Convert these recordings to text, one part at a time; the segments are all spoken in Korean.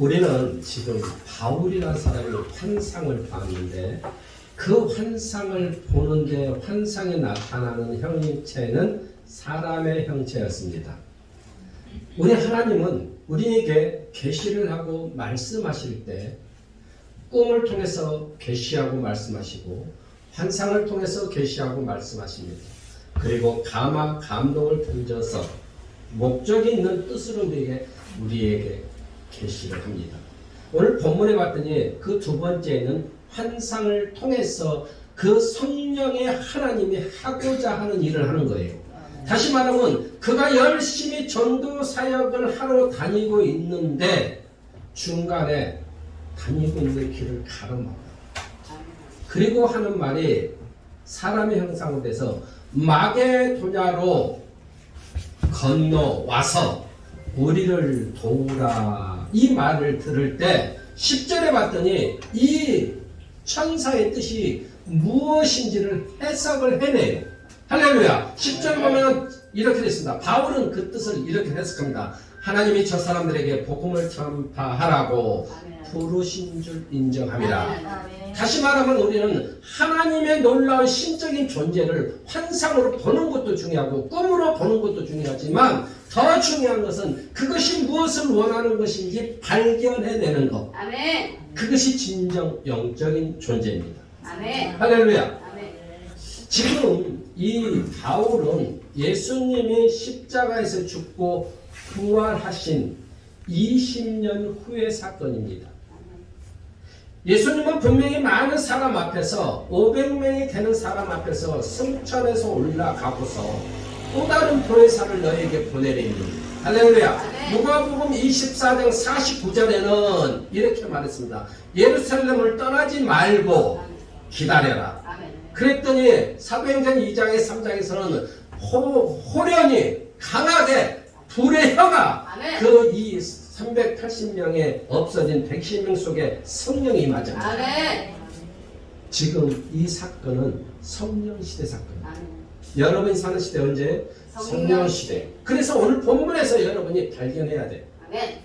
우리는 지금 바울이라는 사람이 환상을 봤는데 그 환상을 보는데 환상에 나타나는 형체는 사람의 형체였습니다. 우리 하나님은 우리에게 계시를 하고 말씀하실 때 꿈을 통해서 계시하고 말씀하시고 환상을 통해서 계시하고 말씀하십니다. 그리고 감화 감동을 던져서 목적이 있는 뜻으로 우리에게 우리에게 계시를 합니다. 오늘 본문에 봤더니 그 두 번째는 환상을 통해서 그 성령의 하나님이 하고자 하는 일을 하는 거예요. 다시 말하면 그가 열심히 전도 사역을 하러 다니고 있는데 중간에 다니고 있는 길을 가로막아. 그리고 하는 말이 사람의 형상으로 돼서 마게도냐로 건너와서 우리를 도우라 이 말을 들을 때 10절에 봤더니 이 천사의 뜻이 무엇인지를 해석을 해내요. 할렐루야. 10절 보면 이렇게 됐습니다. 바울은 그 뜻을 이렇게 해석합니다. 하나님이 저 사람들에게 복음을 전파하라고 부르신 줄 인정합니다. 다시 말하면 우리는 하나님의 놀라운 신적인 존재를 환상으로 보는 것도 중요하고 꿈으로 보는 것도 중요하지만 더 중요한 것은 그것이 무엇을 원하는 것인지 발견해내는 것. 아멘. 그것이 진정 영적인 존재입니다. 아멘. 할렐루야. 아멘. 지금 이 바울은 예수님이 십자가에서 죽고 부활하신 20년 후의 사건입니다. 예수님은 분명히 많은 사람 앞에서 500명이 되는 사람 앞에서 승천해서 올라가고서 또 다른 보혜사를 너에게 보내리니 할렐루야 누가복음 24장 49절에는 이렇게 말했습니다 예루살렘을 떠나지 말고 기다려라. 그랬더니 사도행전 2장의 3장에서는 호, 호련히 강하게 불의 혀가. 그 이 380명의 없어진 110명 속에 성령이. 아멘. 지금 이 사건은 성령 시대 사건입니다. 여러분이 사는 시대 언제? 성령 시대. 그래서 오늘 본문에서 여러분이 발견해야 돼. 아멘.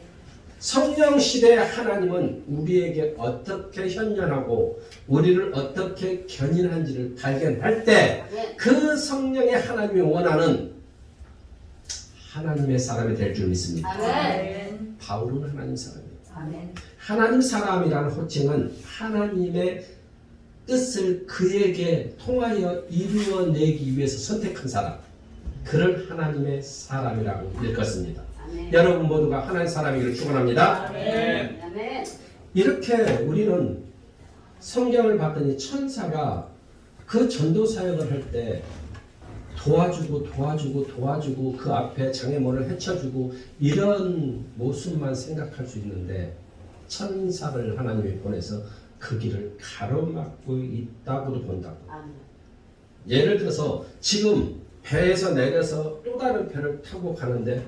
성령 시대의 하나님은 우리에게 어떻게 현현하고 우리를 어떻게 견인한지를 발견할 때. 그 성령의 하나님이 원하는 하나님의 사람이 될 줄 믿습니다. 아멘. 바울은 하나님 사람입니다. 아멘. 하나님 사람이라는 호칭은 하나님의 뜻을 그에게 통하여 이루어내기 위해서 선택한 사람. 그를 하나님의 사람이라고 일컫습니다. 아멘. 여러분 모두가 하나님 사람이기를 축원합니다. 이렇게 우리는 성경을 봤더니 천사가 그 전도 사역을 할 때 도와주고 도와주고 도와주고 그 앞에 장애물을 헤쳐주고 이런 모습만 생각할 수 있는데 천사를 하나님이 보내서 그 길을 가로막고 있다고도 본다고. 아멘. 예를 들어서 지금 배에서 내려서 또 다른 배를 타고 가는데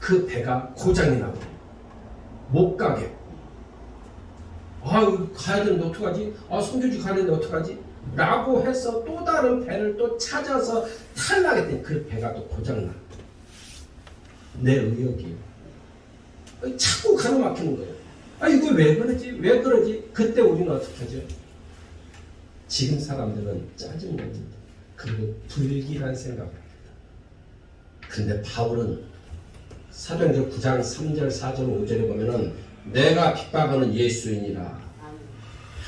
그 배가 고장이 나고 못 가게. 아 가야 되는데 어떡하지? 아 성교지 가야 되는데 어떡하지? 라고 해서 또 다른 배를 또 찾아서 탈락했더니 그 배가 또 고장나. 내 의욕이요. 아니, 자꾸 가로막히는 거예요. 아 이거 왜 그러지? 왜 그러지? 그때 우리는 어떻게 하죠? 지금 사람들은 짜증냅니다. 그리고 불길한 생각을 합니다. 근데 바울은 사도행전 9장 3절, 4절, 5절에 보면은 내가 핍박하는 아멘.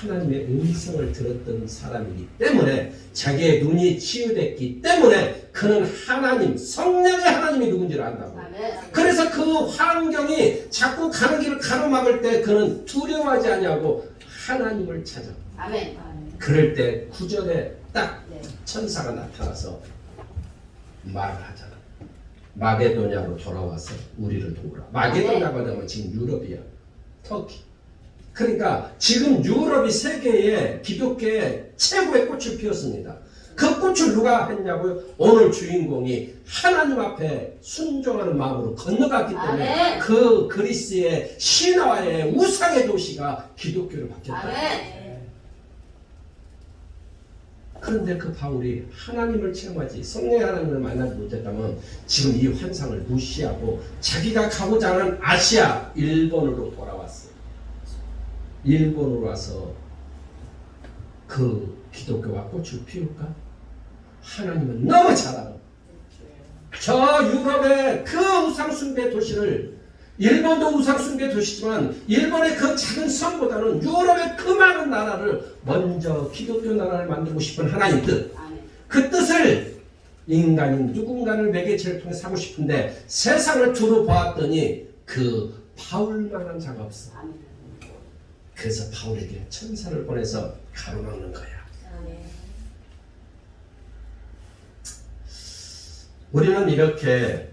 하나님의 음성을 들었던 사람이기 때문에 자기의 눈이 치유됐기 때문에 그는 하나님, 성령의 하나님이 누군지를 안다고. 그래서 그 환경이 자꾸 가는 길을 가로막을 때 그는 두려워하지 아니하고 하나님을 찾아. 아멘. 그럴 때 구절에 딱 네. 천사가 나타나서 말을 하잖아. 마게도냐로 돌아와서 우리를 도우라. 마게도냐가 되면 지금 유럽이야. 터키. 그러니까 지금 유럽이 세계에 기독교의 최고의 꽃을 피웠습니다. 그 꽃을 누가 했냐고요? 오늘 주인공이 하나님 앞에 순종하는 마음으로 건너갔기 때문에 아멘. 그 그리스의 신화의 우상의 도시가 기독교로 바뀌었다. 아멘. 그런데 그 바울이 하나님을 체험하지 성령의 하나님을 만나지 못했다면 지금 이 환상을 무시하고 자기가 가고자 하는 아시아 일본으로 돌아왔어요. 일본으로 와서 그 기독교가 꽃을 피울까? 하나님은 너무 잘 알아. 저 유럽의 그 우상숭배 도시를 일본도 우상숭배 도시지만 일본의 그 작은 성보다는 유럽의 그 많은 나라를 먼저 기독교 나라를 만들고 싶은 하나님 뜻. 그 뜻을 인간이 누군가를 매개체를 통해 사고 싶은데 세상을 두루 보았더니 그 바울만한 자가 없어. 그래서 바울에게 천사를 보내서 가로막는 거야. 아멘. 우리는 이렇게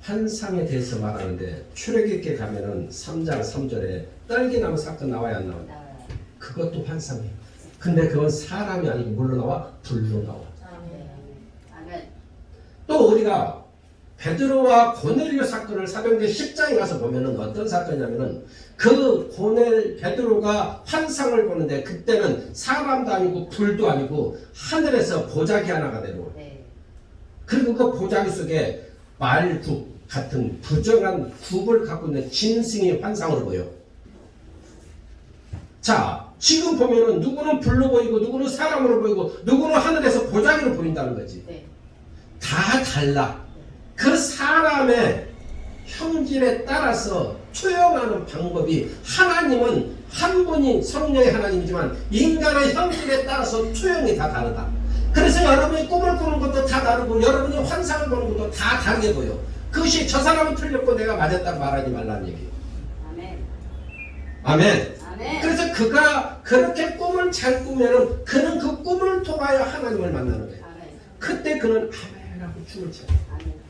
환상에 대해서 말하는데 출애굽기 가면은 3장 3절에 딸기나무 사건 나와야 안 나와요? 나와요. 그것도 환상이에요. 근데 그건 사람이 아니고 뭘로 나와? 불로 나와. 아멘. 아멘. 또 우리가 베드로와 고넬료 사건을 사도행전 10장에 가서 보면은 어떤 사건이냐면은 그 고넬 베드로가 환상을 보는데 그때는 사람도 아니고 불도 아니고 하늘에서 보자기 하나가 내려오고 네. 그리고 그 보자기 속에 말국 같은 부정한 국을 갖고 있는 짐승이 환상으로 보여. 자, 지금 보면은 누구는 불로 보이고 누구는 사람으로 보이고 누구는 하늘에서 보자기로 보인다는 거지. 네. 다 달라. 그 사람의 형질에 따라서 초용하는 방법이 하나님은 한 분이 성령의 하나님이지만 인간의 형질에 따라서 초용이 다 다르다. 그래서 여러분이 꿈을 꾸는 것도 다 다르고 여러분이 환상을 보는 것도 다 다르게 보여. 그것이 저 사람은 틀렸고 내가 맞았다고 말하지 말라는 얘기예요. 아멘. 아멘. 아멘. 그래서 그가 그렇게 꿈을 잘 꾸면은 그는 그 꿈을 통하여 하나님을 만나는 거예요. 아멘. 그때 그는 아멘하고 춤을 춰요. 아멘.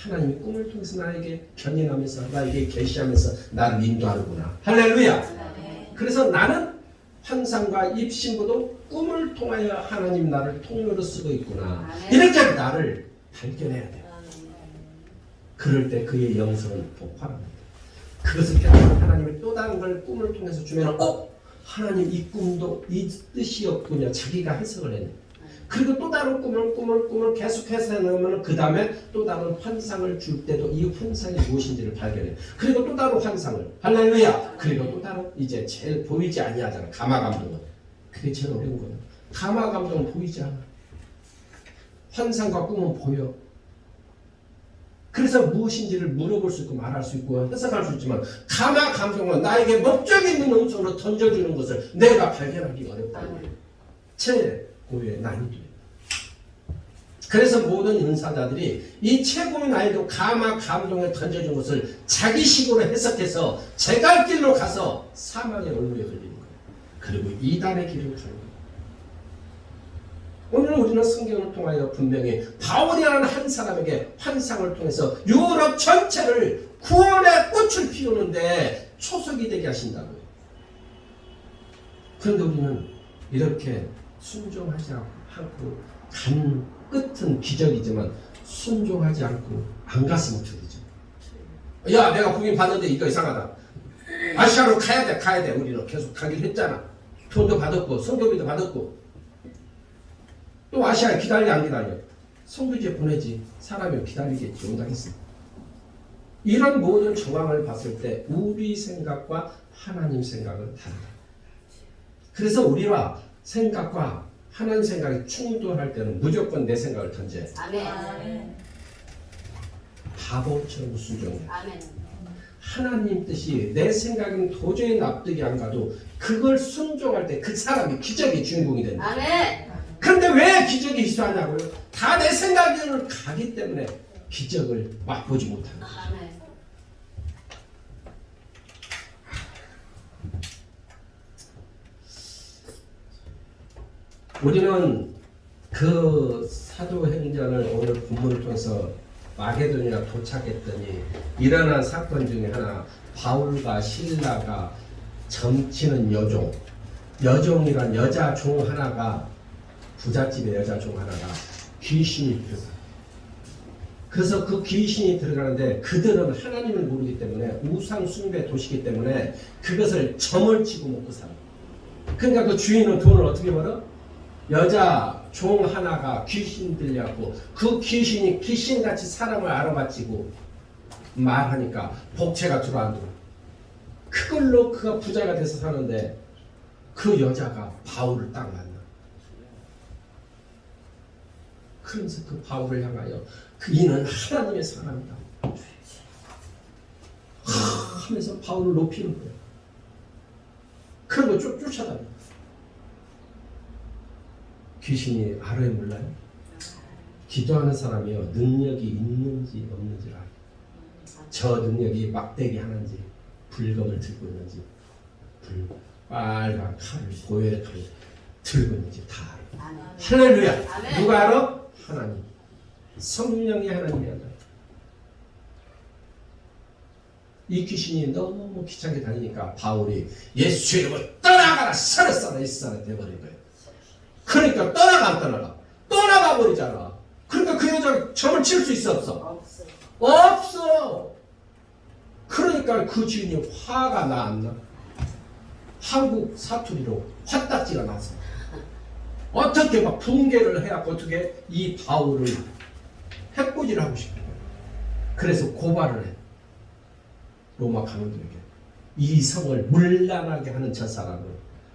하나님이 꿈을 통해서 나에게 견인하면서 나에게 계시하면서 나를 인도하는구나. 할렐루야. 아멘. 그래서 나는 환상과 입신보도 꿈을 통하여 하나님 나를 통로로 쓰고 있구나. 이렇게 나를 발견해야 돼. 그럴 때 그의 영성은 폭발합니다. 그것을 깨달은 하나님이 또 다른 걸 꿈을 통해서 주면 어? 하나님 이 꿈도 이 뜻이었군요. 자기가 해석을 했네. 그리고 또 다른 꿈을 꿈을 꿈을 계속해서 해놓으면 그 다음에 또 다른 환상을 줄 때도 이 환상이 무엇인지를 발견해. 그리고 또 다른 환상을 할렐루야. 그리고 또 다른 이제 제일 보이지 아니하잖아. 가마 감동은 그게 제일 어려운 거예요. 가마 감동은 보이지 않아. 환상과 꿈은 보여. 그래서 무엇인지를 물어볼 수 있고 말할 수 있고 해석할 수 있지만 가마 감정은 나에게 목적 있는 음성으로 던져주는 것을 내가 발견하기 거예요. 최고의 난이도예요. 그래서 모든 은사자들이 이 최고의 난이도 가마 감동에 던져준 것을 자기식으로 해석해서 제갈 길로 가서 사망의 얼굴에 걸리는 거예요. 그리고 이단의 길을 가는 거예요. 오늘 우리는 성경을 통하여 분명히 바울이라는 한 사람에게 환상을 통해서 유럽 전체를 구원의 꽃을 피우는데 초석이 되게 하신다고요. 그런데 우리는 이렇게 순종하지 않고 간 끝은 기적이지만 순종하지 않고 안 갔으면 어쩌되죠? 야 내가 구인 받는데 이거 이상하다. 아시아로 가야 돼 가야 돼 우리는 계속 가기로 했잖아. 돈도 받았고 성교비도 받았고 또 아시아에 기다려 안 기다려? 성교지에 보내지 사람이 기다리겠지 온다겠어. 이런 모든 정황을 봤을 때 우리 생각과 하나님 생각은 다르다. 그래서 우리와 생각과 하나님 생각이 충돌할 때는 무조건 내 생각을 던져야 돼. 아멘. 바보처럼 순종해. 아멘. 하나님 뜻이 내 생각은 도저히 납득이 안 가도 그걸 순종할 때 그 사람이 기적의 주인공이 된다. 아멘. 그런데 왜 기적이 희소하냐고요? 다 내 생각을 가기 때문에 기적을 맛보지 못하는 거예요. 아멘. 우리는 그 사도 행전을 오늘 본문을 통해서 마게도니아 도착했더니 일어난 사건 중에 하나 바울과 신라가 점치는 여종. 여종이란 여자 종 하나가 부잣집의 여자 종 하나가 귀신이 들어가 그래서 그 귀신이 들어가는데 그들은 하나님을 모르기 때문에 우상 숭배 도시기 때문에 그것을 점을 치고 먹고 살아 그러니까 그 주인은 돈을 어떻게 벌어? 여자 종 하나가 귀신 들려고 그 귀신이 귀신같이 사람을 알아맞히고 말하니까 복채가 들어앉고 그걸로 그가 부자가 돼서 사는데 그 여자가 바울을 딱 만나. 그러면서 그 바울을 향하여 그 이는 하나님의 사람이다. 하, 하면서 바울을 높이는 거예요. 그리고 쫓, 쫓아다녀. 귀신이 알아요 몰라요? 기도하는 사람이요 능력이 있는지 없는지 알아요. 저 능력이 막대기 하는지 불검을 들고 있는지 불 빨간 칼을 고열의 칼을 들고 있는지 다 알아요. 아멘. 할렐루야. 아멘. 누가 알아? 하나님. 성령이 하나님이 알아. 이 귀신이 너무 귀찮게 다니니까 바울이 예수 이름을 떠나가라 살았어라 있어라 돼버린 거예요. 그러니까 떠나가 안 떠나가 떠나가 버리잖아. 그러니까 그 여자가 점을 칠 수 있어 없어? 없어. 그러니까 그 주인이 화가 나 안 나? 한국 사투리로 화딱지가 나서 어떻게 막 붕괴를 해갖고 어떻게 이 바울을 해코지를 하고 싶은 거야. 그래서 고발을 해. 로마 강도에게 이 성을 물란하게 하는 저 사람을.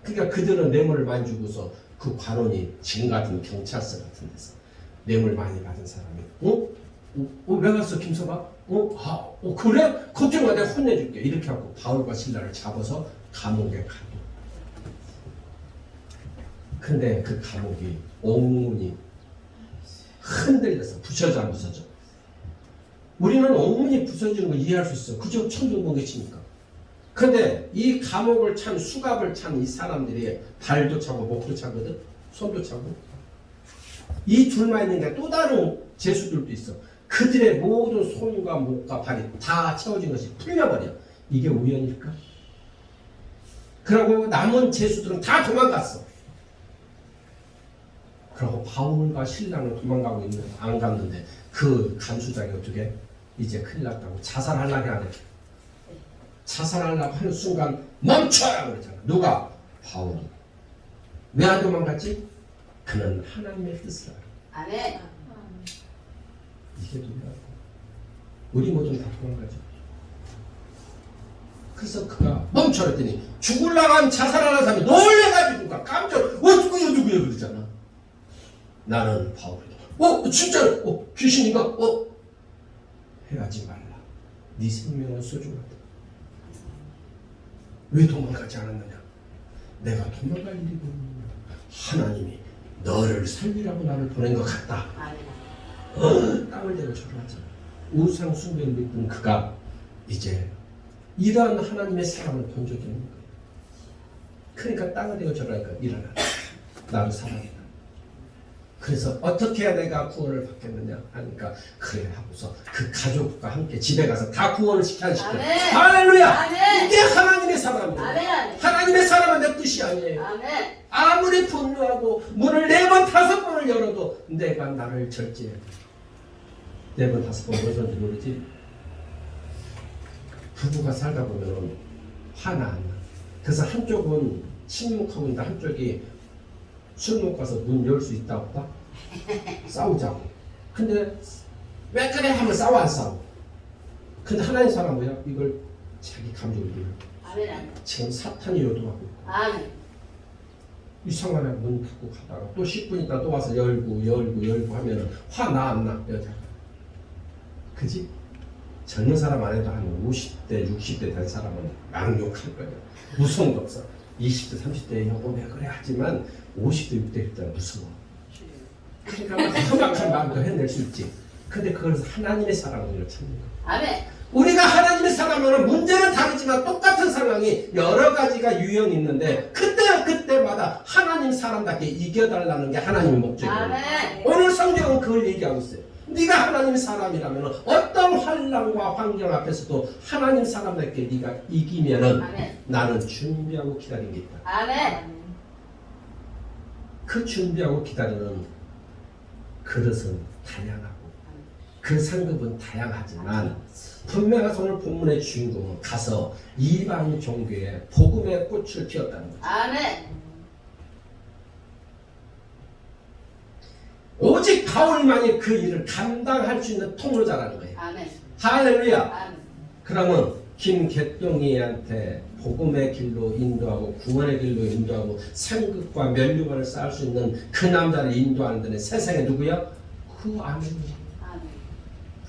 그러니까 그들은 뇌물을 주고서 그 관원이 지금 같은 경찰서 같은 데서 뇌물 많이 받은 사람이 어? 어, 어, 왜 갔어 김서방? 어? 아, 어 그래? 걱정 마 내가 혼내줄게 이렇게 하고 바울과 신라를 잡아서 감옥에 가둬 근데 그 감옥이 옥문이 흔들려서 부서져 안 부서져 우리는 옥문이 부서지는 걸 이해할 수 있어 그저 천둥번개 치니까 근데 이 감옥을 찬 수갑을 찬 이 사람들이 발도 차고 목도 차거든 손도 차고 이 둘만 있는 게또 다른 재수들도 있어. 그들의 모든 손과 목과 발이 다 채워진 것이 풀려버려. 이게 우연일까? 그리고 남은 재수들은 다 도망갔어. 그리고 바울과 신랑은 도망가고 있는 안 갔는데 그 간수장이 어떻게 이제 큰일 났다고 자살하려고 하네. 자살하려고 하는 순간 멈춰라 그러잖아. 누가? 바울이. 왜 안 도망갔지? 그는 하나님의 뜻을 알아. 아멘. 이게 누구야? 우리 모두 다 도망가죠. 그래서 그가 멈춰랬더니 죽을라고 한 자살하는 사람이 놀래가지고 깜짝 어 누구야 누구야 그러잖아. 나는 바울이다. 어 진짜 어 귀신인가? 어 해하지 말라. 네 생명은 소중하다. 왜 도망가지 않았느냐? 내가 도망갈 일이 없느냐? 하나님이 너를 살리라고 나를 보낸 것 같다. 아멘. 땀을 대고 하잖아. 우상 숭배를 믿던 그가 이제 이러한 하나님의 사랑을 본 적이 없는 거예요. 그러니까 땅을 대고 절하니까 일어나. 나를 사랑해라. 그래서 어떻게 해야 내가 구원을 받겠느냐 하니까 그래 하고서 그 가족과 함께 집에 가서 다 구원을 시켜 시켜. 할렐루야. 아멘. 이게 하나님의 사랑이에요. 아멘. 하나님의 사랑은 내 뜻이 아니에요. 아멘. 아무리 분노하고 문을 네 번 다섯 번을 열어도 내가 나를 절제해. 네 번 다섯 번 무엇인지 모르지. 부부가 살다 보면 화나 안 나. 그래서 한쪽은 침묵하고 있는데 한쪽이 술 먹고 가서 문 열 수 있다 없다? 싸우자고. 근데 왜 그래 하면 싸워 안 싸워. 근데 하나님 사람 뭐야? 이걸 자기. 아멘. 지금 사탄이 요동하고 있고. 아멘. 이상하게 문 닫고 가다가 또 10분 있다 또 와서 열고 열고 열고 하면은 화나 안 나 여자가 그지? 젊은 사람 안 해도 한 50대 60대 된 사람은 양욕할 거예요 무서운 거 없어 20대 30대 여보 왜 그래 하지만 50대 60대 때 무서워 그러니까 막 험악한 마음도 해낼 수 있지 근데 그걸 하나님의 사랑을 찾는 거야 아멘. 우리가 하나님의 사람은 문제는 다르지만 똑같은 상황이 여러 가지가 유형이 있는데 그때 그때마다 하나님 사람답게 이겨달라는 게 하나님의 목적이에요. 아멘. 오늘 성경은 그걸 얘기하고 있어요. 네가 하나님 사람이라면 어떤 환란과 환경 앞에서도 하나님 사람답게 네가 이기면은 아멘. 나는 준비하고 있다. 아멘. 그 준비하고 기다리는 그릇은 다양하고 그 상급은 다양하지만 분명해서 오늘 본문의 주인공은 가서 이방 종교에 복음의 꽃을 피웠다는 거죠. 아멘. 오직 바울만이 그 일을 감당할 수 있는 통로자라는 거예요. 아멘. 할렐루야. 아멘. 그러면 김개똥이한테 복음의 길로 인도하고 구원의 길로 인도하고 상급과 면류관을 쌓을 수 있는 그 남자를 인도하는 데는 세상에 누구야? 그 아멘. 아멘.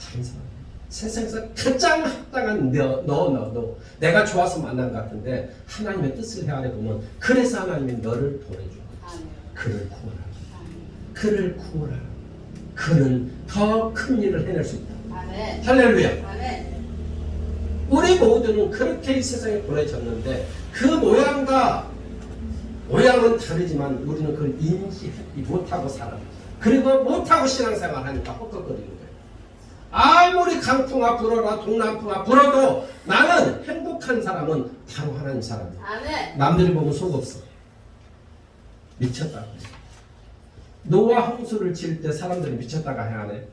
다른 사람. 세상에서 가장 합당한 너, 너, 너, 너. 내가 좋아서 만난 것 같은데 하나님의 뜻을 헤아려 보면 그래서 하나님이 너를 보내준. 아멘. 그를 구원하라. 아멘. 그를 구원하라. 그는 더 큰 일을 해낼 수 있다. 아멘. 할렐루야. 아멘. 우리 모두는 그렇게 이 세상에 보내졌는데 그 모양과 모양은 다르지만 우리는 그걸 인지 못하고 살아. 그리고 못하고 신앙생활 하니까 헛걱거리는 거예요. 아무리 강풍아 불어라 동남풍아 불어도 나는 행복한 사람은 바로 하나님 사람이야. 아멘. 남들이 보면 속 없어. 미쳤다. 노아 홍수를 지을 때 사람들이 미쳤다가 해하네.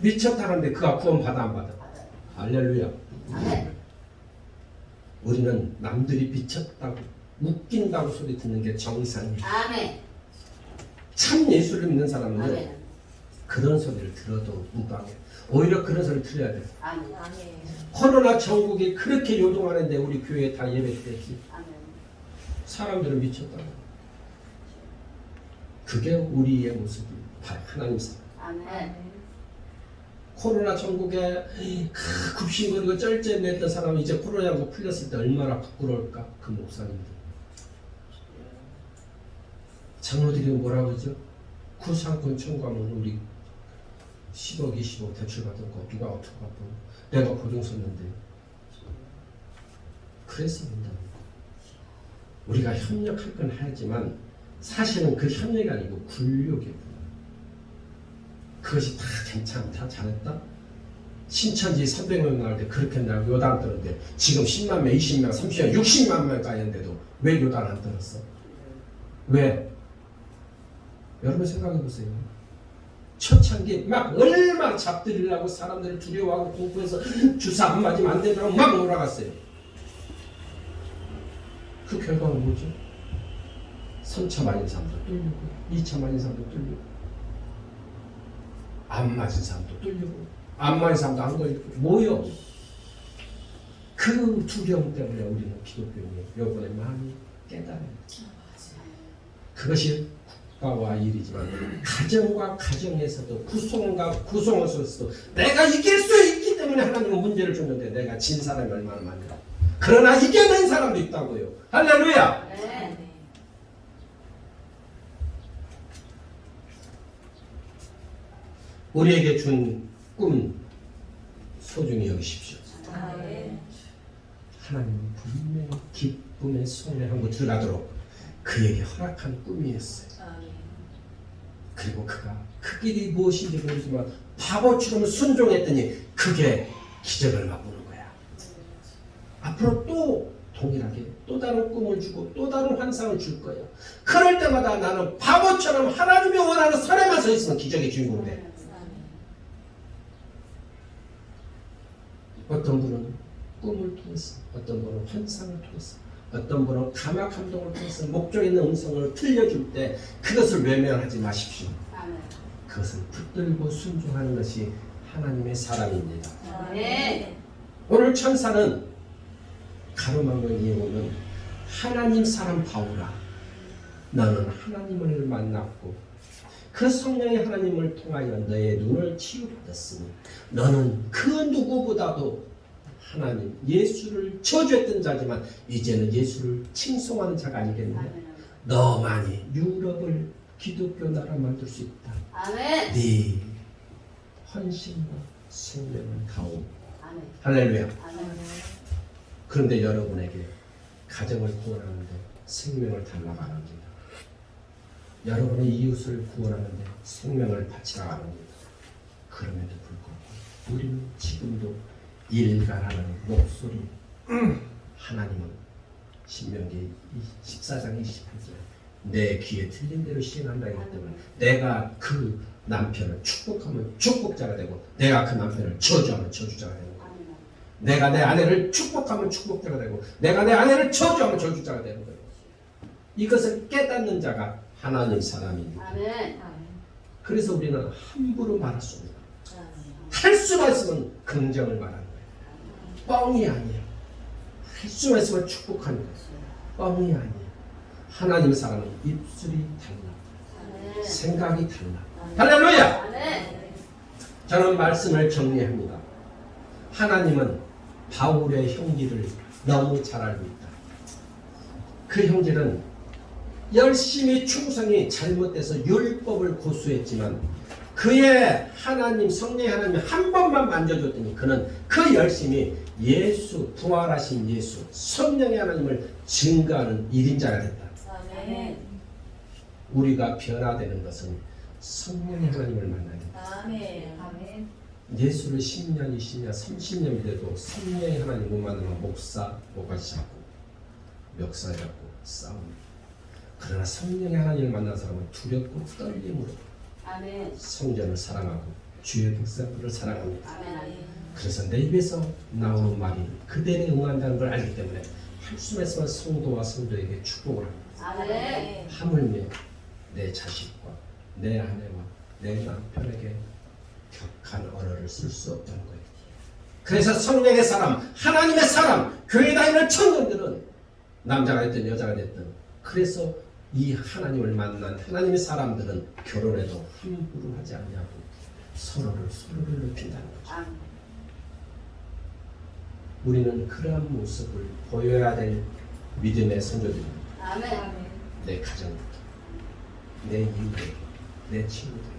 미쳤다는데 그가 구원 받아 안 받아? 할렐루야. 아멘. 우리는 남들이 미쳤다고 웃긴다고 소리 듣는 게 정상이야. 아멘. 참 예수를 믿는 사람은 아멘. 그런 소리를 들어도 무방해. 오히려 그런 소리를 들어야 돼. 아멘. 코로나 전국이 그렇게 요동하는데 우리 교회에 다 예배. 아멘. 사람들은 미쳤다고. 그게 우리의 모습이 바로 하나님 사람. 아멘. 코로나 전국에 그 굽신거리고 쩔쩔맸던 사람이 이제 코로나가 풀렸을 때 얼마나 부끄러울까 그 목사님들. 장로들이 뭐라 그러죠? 구상권 청구하면 우리 10억, 20억 대출 받은 거 누가 어떻게 받고 내가 보증 썼는데 그래서 된다는 거. 우리가 협력할 건 하지만 사실은 그 협력이 아니고 굴욕이에요. 그것이 다 괜찮아, 다 잘했다. 신천지 300명 나올 때 그렇게 나고 요단 뜨는데 지금 10만 명, 20명, 30명, 60만 명 가는데도 왜 요단 안 떨었어? 왜? 여러분 생각해 보세요. 초창기 막 얼마나 잡들이려고 사람들을 두려워하고 공부해서 주사 안 맞으면 안 되더라고 막 몰아갔어요. 그 결과는 뭐죠? 3차 맞은 사람도 뚫리고 2차 맞은 사람도 뚫리고 안 맞은 사람도 뚫리고 안 맞은 사람도 안 걸리고 뭐요? 그 두려움 때문에 우리는 기독교인이 요번에 많이 깨달아요. 그것이 국가와 일이지만 가정과 가정에서도 구성과 구성에서도 내가 이길 수 있기 때문에 하나님은 문제를 줬는데 내가 진 사람이 얼마나 많다. 그러나 이겨낸 사람도 있다고요. 할렐루야. 아멘. 우리에게 준 꿈 소중히 여기십시오. 하나님은 분명히 기쁨의 손에 한번 들어가도록 그에게 허락한 꿈이었어요. 그리고 그가 그 길이 무엇인지 모르지만 바보처럼 순종했더니 그게 기적을 맛보는 거야. 앞으로 또 동일하게 또 다른 꿈을 주고 또 다른 환상을 줄 거야. 그럴 때마다 나는 바보처럼 하나님이 원하는 선에만 서 있으면 기적의 주인공이 돼. 어떤 분은 꿈을 통해서, 어떤 분은 환상을 통해서, 어떤 분은 감화 감동을 통해서 목적 있는 음성을 들려줄 때 그것을 외면하지 마십시오. 그것을 붙들고 순종하는 것이 하나님의 사랑입니다. 아멘. 오늘 천사는 가로막는 이유는 하나님 사람 바울아 너는 하나님을 만났고 그 성령의 하나님을 통하여 너의 눈을 치유받았으니 너는 그 누구보다도 하나님 예수를 저주했던 자지만 이제는 예수를 칭송하는 자가 아니겠느냐. 너만이 유럽을 기독교 나라 만들 수 있다 아멘. 네 헌신과 생명을 다오. 할렐루야. 그런데 여러분에게 가정을 구원하는데 생명을 달라고 합니다. 여러분의 이웃을 구원하는데 생명을 바치라고 합니다. 그럼에도 불구하고 우리는 지금도 일가라는 목소리 하나님은 신명기 14장 28절 내 귀에 틀린 대로 시행한다 했기 때문에 내가 그 남편을 축복하면 축복자가 되고 내가 그 남편을 저주하면 저주자가. 아멘. 내가 내 아내를 축복하면 축복자가 되고 내가 내 아내를 저주하면 저주자가 되는 거예요. 이것을 깨닫는 자가 하나님 사람입니다. 아멘. 그래서 우리는 함부로 말할 수 없는 거예요. 할 수만 있으면 긍정을 말하는 거예요. 뻥이 아니에요. 할 수만 있으면 축복하는 거예요. 뻥이 아니에요. 하나님 사랑은 입술이 달라. 생각이 달라. 할렐루야! 저는 말씀을 정리합니다. 하나님은 바울의 형제를 너무 잘 알고 있다. 그 형제는 열심히 충성이 잘못돼서 율법을 고수했지만 그의 하나님 성령 하나님 한 번만 만져줬더니 그는 그 열심히 예수 부활하신 예수 성령의 하나님을 증거하는 일인자가 됐다. 아멘. 우리가 변화되는 것은 성령의 하나님을 만나야 된다. 아멘. 아멘. 예수를 10년, 20년, 30년이 돼도 성령의 하나님 못 만나면 목사, 목까지 잡고 멱살 잡고 싸웁니다. 그러나 성령의 하나님을 만난 사람은 두렵고 떨림으로 아멘. 성전을 사랑하고 주의 백성들을 사랑합니다. 아멘. 그래서 내 입에서 나오는 말이 그대에 응한다는 걸 알기 때문에 있으면 성도와 성도에게 축복을 합니다. 아멘. 하물며 내 자식과 내 아내와 내 남편에게 격한 언어를 쓸 수 없다는 거예요. 그래서 성령의 사람, 하나님의 사람, 교회 다니는 청년들은 남자가 됐든 여자가 됐든 그래서 이 하나님을 만난 하나님의 사람들은 결혼해도 함부로 하지 않냐고 서로를 서로를 높인다는 거죠. 아멘. 우리는 그러한 모습을 보여야 될 믿음의 선조들입니다. 내 가정부터 내 이웃에게 내 친구들에게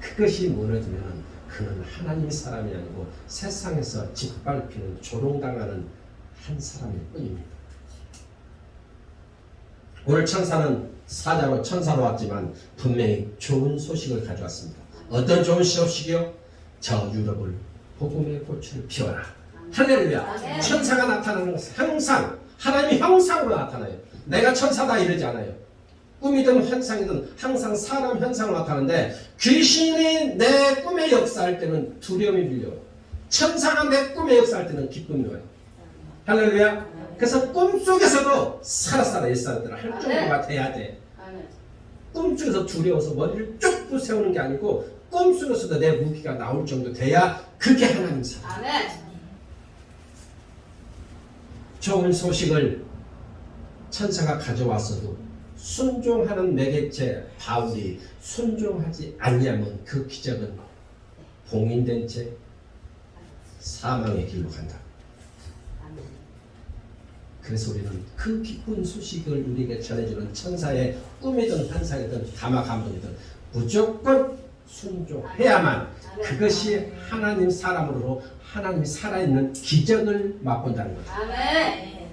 그것이 무너지면 그는 하나님의 사람이 아니고 세상에서 짓밟히는 조롱당하는 한 사람일 뿐입니다. 오늘 천사는 사자로 천사로 왔지만 분명히 좋은 소식을 가져왔습니다. 어떤 좋은 소식이요? 저 유럽을 복음의 꽃을 피워라. 할렐루야. 천사가 나타나는 것은 항상 하나님의 형상으로 나타나요. 내가 천사다 이러지 않아요. 꿈이든 환상이든 항상 사람 현상으로 나타나는데 귀신이 내 꿈에 역사할 때는 두려움이 밀려. 천사가 내 꿈에 역사할 때는 기쁨이 와요. 할렐루야. 그래서 꿈속에서도 살아살아 옛사람들은 할 정도가 돼야 돼. 아멘. 꿈속에서 두려워서 머리를 쭉 부세우는 게 아니고 꿈속에서도 내 무기가 나올 정도 돼야 그게 하나님 사랑. 아멘. 좋은 소식을 천사가 가져왔어도 순종하는 매개체 바울이 순종하지 아니하면 그 기적은 봉인된 채 사망의 길로 간다. 그래서 우리는 그 기쁜 소식을 우리에게 전해주는 천사의 꿈이든 환상이든 담화 감동이든 무조건 순종해야만 그것이 하나님 사람으로 하나님이 살아있는 기적을 맛본다는 거죠. 아멘.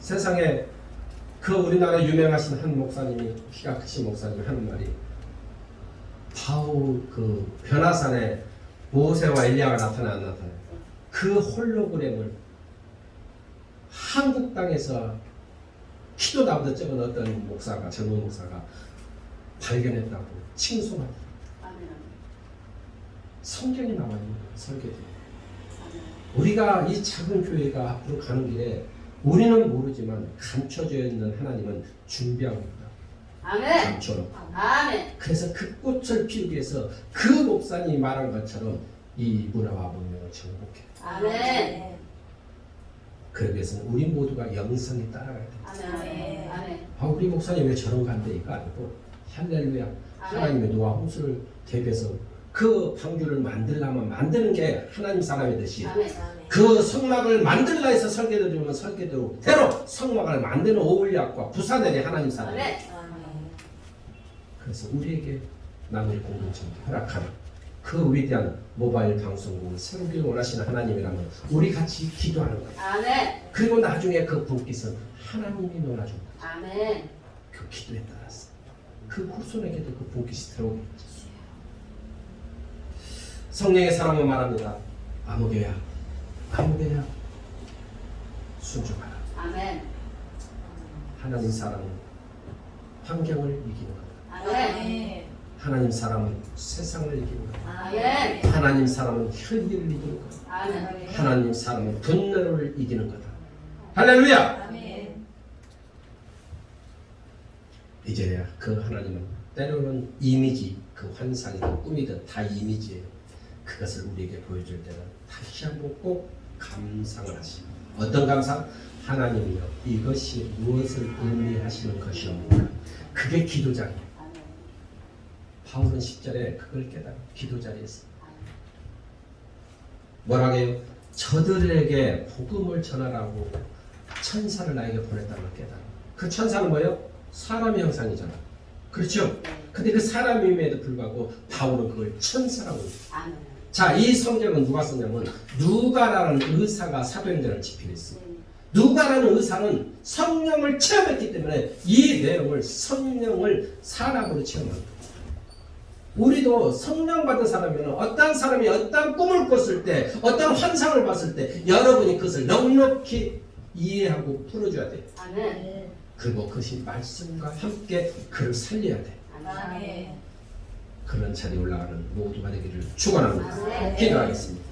세상에 그 우리나라 유명하신 한 목사님이 키가 크신 목사님이 하는 말이 바울 그 변화산에 모세와 엘리야가 나타나 안 나타나 그 홀로그램을 한국 땅에서 키도 나보다 적은 어떤 목사가 젊은 목사가 발견했다고 칭송하다. 성경에 나와 있는 설계도. 우리가 이 작은 교회가 앞으로 가는 길에 우리는 모르지만 감춰져 있는 하나님은 준비하고 있다. 아멘. 감춰놓고. 아멘. 그래서 그 꽃을 피우기 위해서 그 목사님이 말한 것처럼 이 문화와 문명을 정복해. 아멘. 그러기 위해서는 우리 모두가 영성에 따라가야 돼. 아멘. 아멘. 아, 우리 목사님 왜 저런 이거 아니고 할렐루야. 아멘. 하나님의 노아 홍수를 대비해서 그 방주를 만들려면 만드는 게 하나님 사람이듯이 아멘. 그 성막을 만들라 해서 설계도 주면 설계대로 대로 성막을 만드는 오울약과 부사들이 하나님 사람. 아멘. 그래서 우리에게 남의 공동체를 허락하는 그 위대한 모바일 방송국을 세우길 원하시는 하나님이라면 우리 같이 기도하는 거예요. 아멘. 그리고 나중에 그 분깃은 하나님이 놀아준 거예요. 아멘. 그 기도에 따라서 그 후손에게도 그 분깃이 들어오겠죠. 성령의 사랑을 말합니다. 아무개야, 아무개야, 순종하라. 아멘. 하나님 사랑은 환경을 이기는 거다. 아멘. 하나님 사랑은 세상을 이기는 거다. 아멘. 하나님 사랑은 혈기를 이기는 거다. 아멘. 하나님 사랑은 분노를 이기는 거다. 할렐루야! 이제야 그 하나님은 때로는 이미지, 그 환상이든 꿈이든 다 이미지예요. 그것을 우리에게 보여줄 때는 다시 한번 꼭 감상을 하시. 어떤 감상? 하나님이여 이것이 무엇을 의미하시는 것이옵니까? 그게 기도자예요. 바울은 10절에 그걸 깨달아 기도 자리에서 뭐라게요? 저들에게 복음을 전하라고 천사를 나에게 보냈다는 걸 깨달아. 그 천사는 뭐예요? 사람의 형상이잖아. 그렇죠? 근데 그 사람임에도 불구하고 바울은 그걸 천사라고 해요. 아멘. 자, 이 성경은 누가 썼냐면 누가라는 의사가 사도행전을 집필했어요. 네. 누가라는 의사는 성령을 체험했기 때문에 이 내용을 성령을 사람으로 체험합니다. 우리도 성령 받은 사람이면 어떤 사람이 어떤 꿈을 꿨을 때, 어떤 환상을 봤을 때 여러분이 그것을 넉넉히 이해하고 풀어줘야 돼요. 아멘. 그리고 그것이 말씀과 함께 그를 살려야 돼. 아멘. 그런 자리에 올라가는 모두가 되기를 축원합니다. 기도하겠습니다.